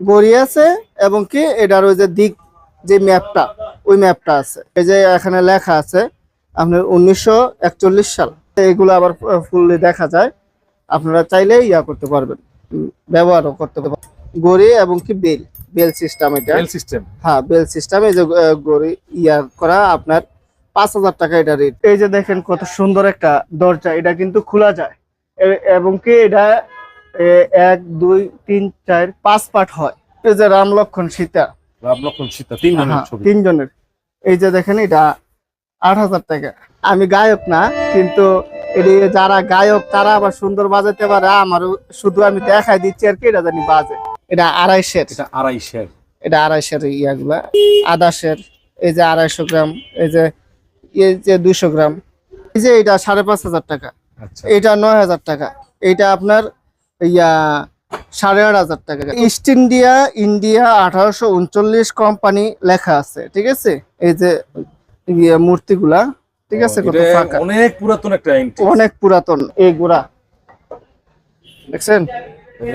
গড়ি আছে এবং কি এটার ওই যে দিক যে ম্যাপটা ওই ম্যাপটা আছে। এই যে এখানে লেখা আছে আপনার উনিশশো একচল্লিশ সাল। এগুলো আবার ফুললি দেখা যায়। আপনারা চাইলে ইয়া করতে পারবেন ব্যবহারও করতে পারবেন। গড়ি এবং কি বেল বেল সিস্টেম এটা। Bell system. হ্যাঁ বেল সিস্টেম এই যে গড়ি ইয়া করা আপনার পাঁচ হাজার টাকা এটা রেট এই যে দেখেন কত সুন্দর একটা দরজা এটা কিন্তু খোলা যায়। এবং কি এটা এক দুই তিন চার পাঁচ পার্ট হয়। এই যে রাম লক্ষণ সীতা। রাম লক্ষণ সীতা তিন জনের হ্যাঁ, তিনজনের। এই যে দেখেন এটা আট হাজার টাকা। আমি গায়ক না কিন্তু এটি যারা গায়ক তারা আবার সুন্দর বাজাতে পারে। আমার শুধু আমি দেখাই দিচ্ছি আর কি এটা জানি বাজে। এটা আড়াইশের। এটা আড়াইশের। এটা আড়াইশের ইয়াগুলা আদাশের এই যে আড়াইশো গ্রাম এই যে এই যে দুইশো গ্রাম। এই যে এটা সাড়ে পাঁচ হাজার টাকা। আচ্ছা। এটা নয় হাজার টাকা। এটা আপনার ইয়া সাড়ে আট হাজার টাকা। ইস্ট ইন্ডিয়া ইন্ডিয়া আঠারোশো উনচল্লিশ কোম্পানি লেখা আছে ঠিক আছে? এই যে ইয়ে মূর্তিগুলা ঠিক আছে? অনেক পুরাতন একটা অনেক পুরাতন। এই গুড়া দেখছেন?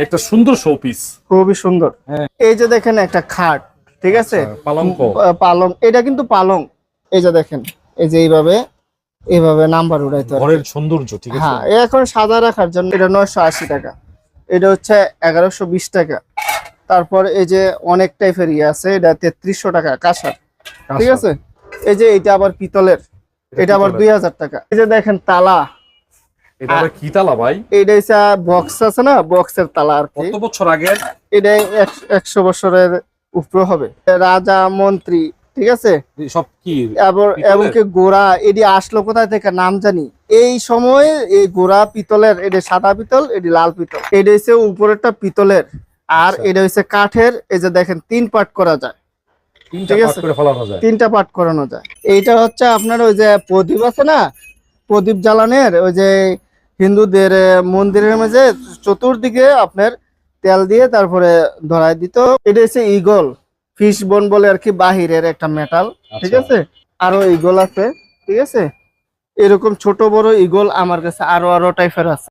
একটা সুন্দর শো পিস খুবই সুন্দর। হ্যাঁ। এই যে দেখেন একটা খাট ঠিক আছে? পালঙ্ক। পালং এটা কিন্তু পালং। এই যে দেখেন এই যে এইভাবে এইভাবে নাম্বার উড়াইতে ঘরের সৌন্দর্য ঠিক আছে? হ্যাঁ এখন সাদা রাখার জন্য এটা নয়শো আশি টাকা। এটা হচ্ছে এগারোশো টাকা। তারপর এই যে অনেক টাইপের ইয়ে আছে এটা তেত্রিশশো টাকা কাঁসার। ঠিক আছে? এই যে এটা আবার পিতলের। এটা আবার দুই হাজার টাকা। এই যে দেখেন তালা। এটা আবার কি তালা ভাই? এটা হচ্ছে বক্স আছে না? বক্সের তালা আর কত বছর এটা একশ- একশো বছরের উপরে হবে। রাজা মন্ত্রী ঠিক আছে? সব কি? এবং? এমনকি গোড়া এটি আসলো কোথায় থেকে? নাম জানি। এই সময় এই গোড়া পিতলের এটি সাদা পিতল এটি লাল পিতল। এটা হচ্ছে উপরেরটা পিতলের। আর। এটা হচ্ছে কাঠের। এই যে দেখেন তিন পার্ট করা যায়। তিনটা ঠিক পাট আছে। তিনটা পার্ট করানো যায়। এইটা হচ্ছে আপনার ওই যে প্রদীপ আছে না? প্রদীপ জ্বালানের ওই যে হিন্দুদের মন্দিরের মাঝে চতুর্দিকে আপনার তেল দিয়ে তারপরে ধরাই দিত। এটা হচ্ছে ইগল ফিশ বোন বলে আর কি বাহিরের একটা মেটাল ঠিক আচ্ছা। আছে? আরও ইগল আছে ঠিক আছে? এরকম ছোট বড় ইগল আমার কাছে আরও আরও টাইপের আছে।